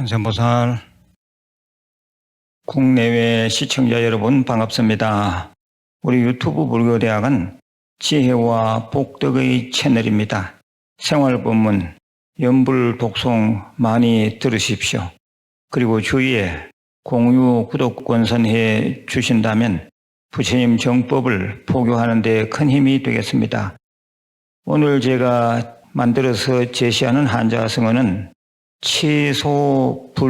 관세음보살 국내외 시청자 여러분 반갑습니다. 우리 유튜브 불교대학은 지혜와 복덕의 채널입니다. 생활법문, 연불 독송 많이 들으십시오. 그리고 주위에 공유 구독 권선해 주신다면 부처님 정법을 포교하는 데 큰 힘이 되겠습니다. 오늘 제가 만들어서 제시하는 한자성어는 치소불종입니다.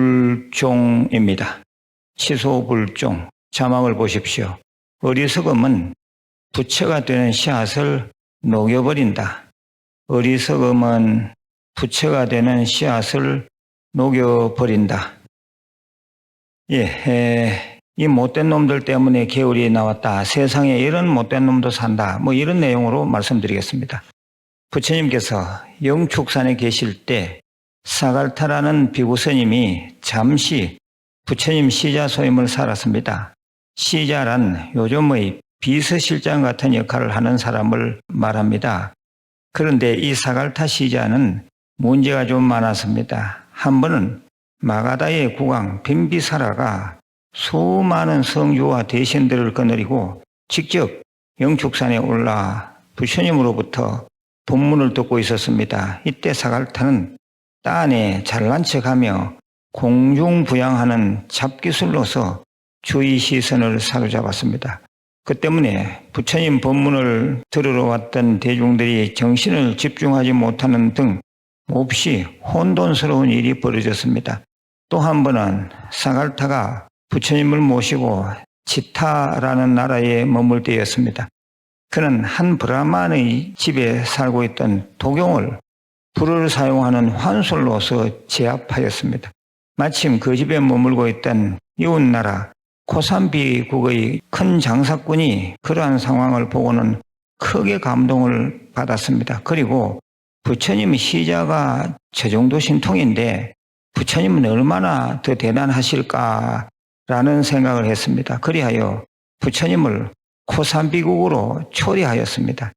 치소불종. 자막을 보십시오. 어리석음은 부처가 되는 씨앗을 녹여버린다. 어리석음은 부처가 되는 씨앗을 녹여버린다. 예, 에, 이 못된 놈들 때문에 개울이 나왔다. 세상에 이런 못된 놈도 산다. 뭐 이런 내용으로 말씀드리겠습니다. 부처님께서 영축산에 계실 때 사갈타라는 비구스님이 잠시 부처님 시자 소임을 살았습니다. 시자란 요즘의 비서실장 같은 역할을 하는 사람을 말합니다. 그런데 이 사갈타 시자는 문제가 좀 많았습니다. 한 번은 마가다의 국왕 빈비사라가 수많은 성주와 대신들을 거느리고 직접 영축산에 올라 부처님으로부터 본문을 듣고 있었습니다. 이때 사갈타는 딴에 잘난 척하며 공중부양하는 잡기술로서 주의 시선을 사로잡았습니다. 그 때문에 부처님 법문을 들으러 왔던 대중들이 정신을 집중하지 못하는 등 몹시 혼돈스러운 일이 벌어졌습니다. 또 한 번은 사갈타가 부처님을 모시고 치타라는 나라에 머물 때였습니다. 그는 한 브라만의 집에 살고 있던 도경을 불을 사용하는 환술로서 제압하였습니다. 마침 그 집에 머물고 있던 이웃나라 코산비국의 큰 장사꾼이 그러한 상황을 보고는 크게 감동을 받았습니다. 그리고 부처님 시자가 저 정도 신통인데 부처님은 얼마나 더 대단하실까라는 생각을 했습니다. 그리하여 부처님을 코산비국으로 초대하였습니다.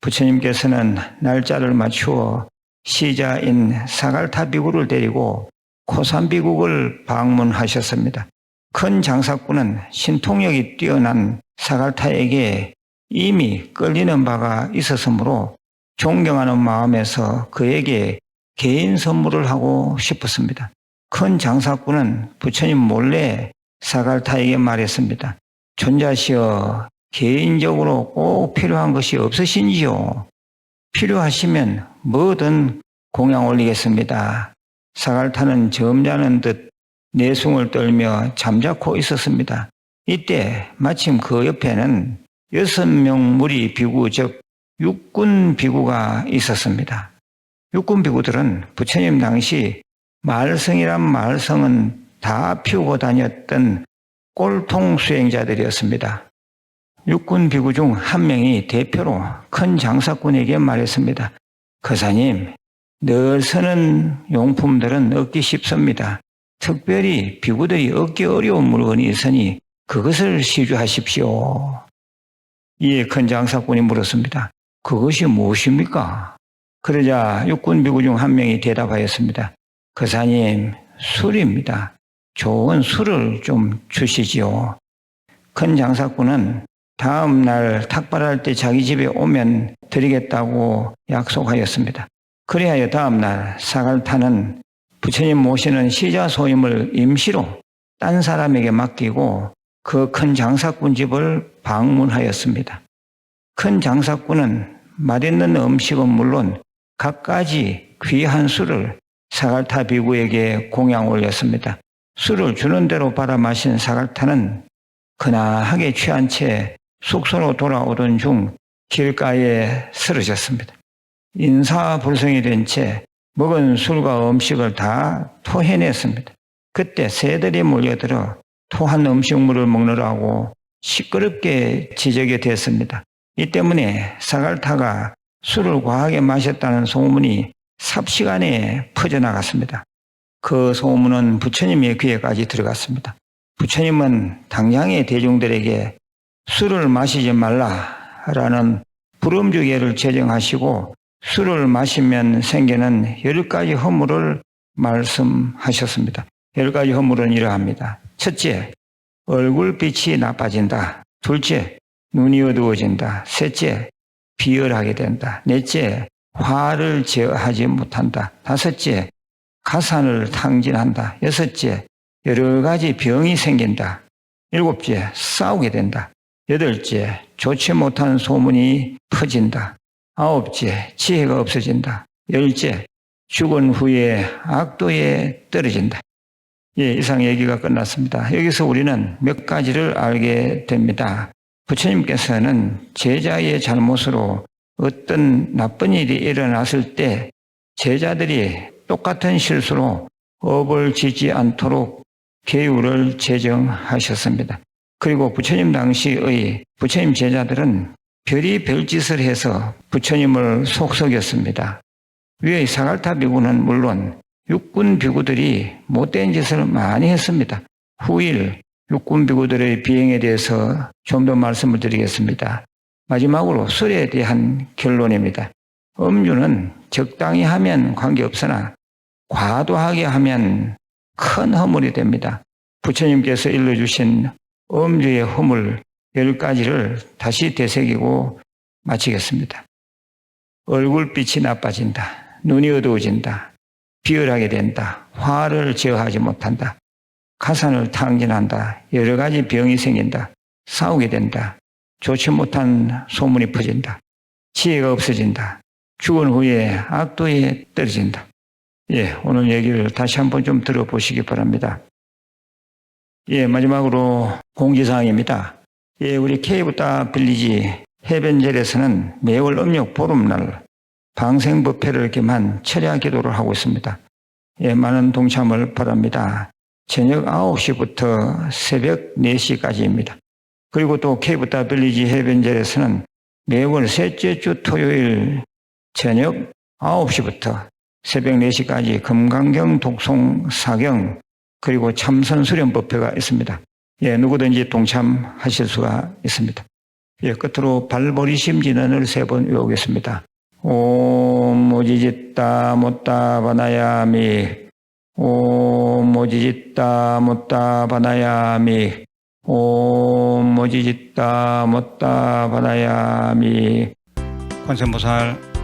부처님께서는 날짜를 맞추어 시자인 사갈타비국을 데리고 코산 비국을 방문하셨습니다. 큰 장사꾼은 신통력이 뛰어난 사갈타에게 이미 끌리는 바가 있었으므로 존경하는 마음에서 그에게 개인 선물을 하고 싶었습니다. 큰 장사꾼은 부처님 몰래 사갈타에게 말했습니다. 존자시여 개인적으로 꼭 필요한 것이 없으신지요? 필요하시면 뭐든 공양 올리겠습니다. 사갈 타는 점잖은 듯 내숭을 떨며 잠자코 있었습니다. 이때 마침 그 옆에는 여섯 명 무리 비구 즉 육군 비구가 있었습니다. 육군 비구들은 부처님 당시 말성이란 말성은 다 피우고 다녔던 꼴통 수행자들이었습니다. 육군 비구 중 한 명이 대표로 큰 장사꾼에게 말했습니다. 거사님, 늘 쓰는 용품들은 얻기 쉽습니다. 특별히 비구들이 얻기 어려운 물건이 있으니 그것을 시주하십시오. 이에 큰 장사꾼이 물었습니다. 그것이 무엇입니까? 그러자 육군 비구 중 한 명이 대답하였습니다. 거사님, 술입니다. 좋은 술을 좀 주시지요. 큰 장사꾼은 다음 날 탁발할 때 자기 집에 오면 드리겠다고 약속하였습니다. 그리하여 다음 날 사갈타는 부처님 모시는 시자 소임을 임시로 딴 사람에게 맡기고 그 큰 장사꾼 집을 방문하였습니다. 큰 장사꾼은 맛있는 음식은 물론 갖가지 귀한 술을 사갈타 비구에게 공양 올렸습니다. 술을 주는 대로 받아 마신 사갈타는 그나하게 취한 채 숙소로 돌아오던 중 길가에 쓰러졌습니다. 인사불성이 된 채 먹은 술과 음식을 다 토해냈습니다. 그때 새들이 몰려들어 토한 음식물을 먹느라고 시끄럽게 지적이 됐습니다. 이 때문에 사갈타가 술을 과하게 마셨다는 소문이 삽시간에 퍼져나갔습니다. 그 소문은 부처님의 귀에까지 들어갔습니다. 부처님은 당장의 대중들에게 술을 마시지 말라라는 불음주계를 제정하시고 술을 마시면 생기는 열 가지 허물을 말씀하셨습니다. 열 가지 허물은 이러합니다. 첫째, 얼굴빛이 나빠진다. 둘째, 눈이 어두워진다. 셋째, 비열하게 된다. 넷째, 화를 제어하지 못한다. 다섯째, 가산을 탕진한다. 여섯째, 여러 가지 병이 생긴다. 일곱째, 싸우게 된다. 여덟째, 좋지 못한 소문이 퍼진다. 아홉째, 지혜가 없어진다. 열째, 죽은 후에 악도에 떨어진다. 예, 이상 얘기가 끝났습니다. 여기서 우리는 몇 가지를 알게 됩니다. 부처님께서는 제자의 잘못으로 어떤 나쁜 일이 일어났을 때 제자들이 똑같은 실수로 업을 짓지 않도록 계율을 제정하셨습니다. 그리고 부처님 당시의 부처님 제자들은 별이 별짓을 해서 부처님을 속썩였습니다. 위의 사갈타 비구는 물론 육군 비구들이 못된 짓을 많이 했습니다. 후일 육군 비구들의 비행에 대해서 좀 더 말씀을 드리겠습니다. 마지막으로 술에 대한 결론입니다. 음주는 적당히 하면 관계없으나 과도하게 하면 큰 허물이 됩니다. 부처님께서 일러주신 음주의 허물 열 가지를 다시 되새기고 마치겠습니다. 얼굴빛이 나빠진다. 눈이 어두워진다. 비열하게 된다. 화를 제어하지 못한다. 가산을 탕진한다. 여러 가지 병이 생긴다. 싸우게 된다. 좋지 못한 소문이 퍼진다. 지혜가 없어진다. 죽은 후에 악도에 떨어진다. 예, 오늘 얘기를 다시 한번 좀 들어보시기 바랍니다. 예, 마지막으로 공지사항입니다. 예, 우리 케이브타 빌리지 해변절에서는 매월 음력 보름날 방생법회를 겸한 철야 기도를 하고 있습니다. 예, 많은 동참을 바랍니다. 저녁 9시부터 새벽 4시까지입니다. 그리고 또 케이브타 빌리지 해변절에서는 매월 셋째 주 토요일 저녁 9시부터 새벽 4시까지 금강경 독송 사경 그리고 참선 수련 법회가 있습니다. 예, 누구든지 동참하실 수가 있습니다. 예, 끝으로 발보리심 진언을 세 번 외우겠습니다. 옴 모지짓다 못다 바나야미 옴 모지짓다 못다 바나야미 옴 모지짓다 못다 바나야미 관세음보살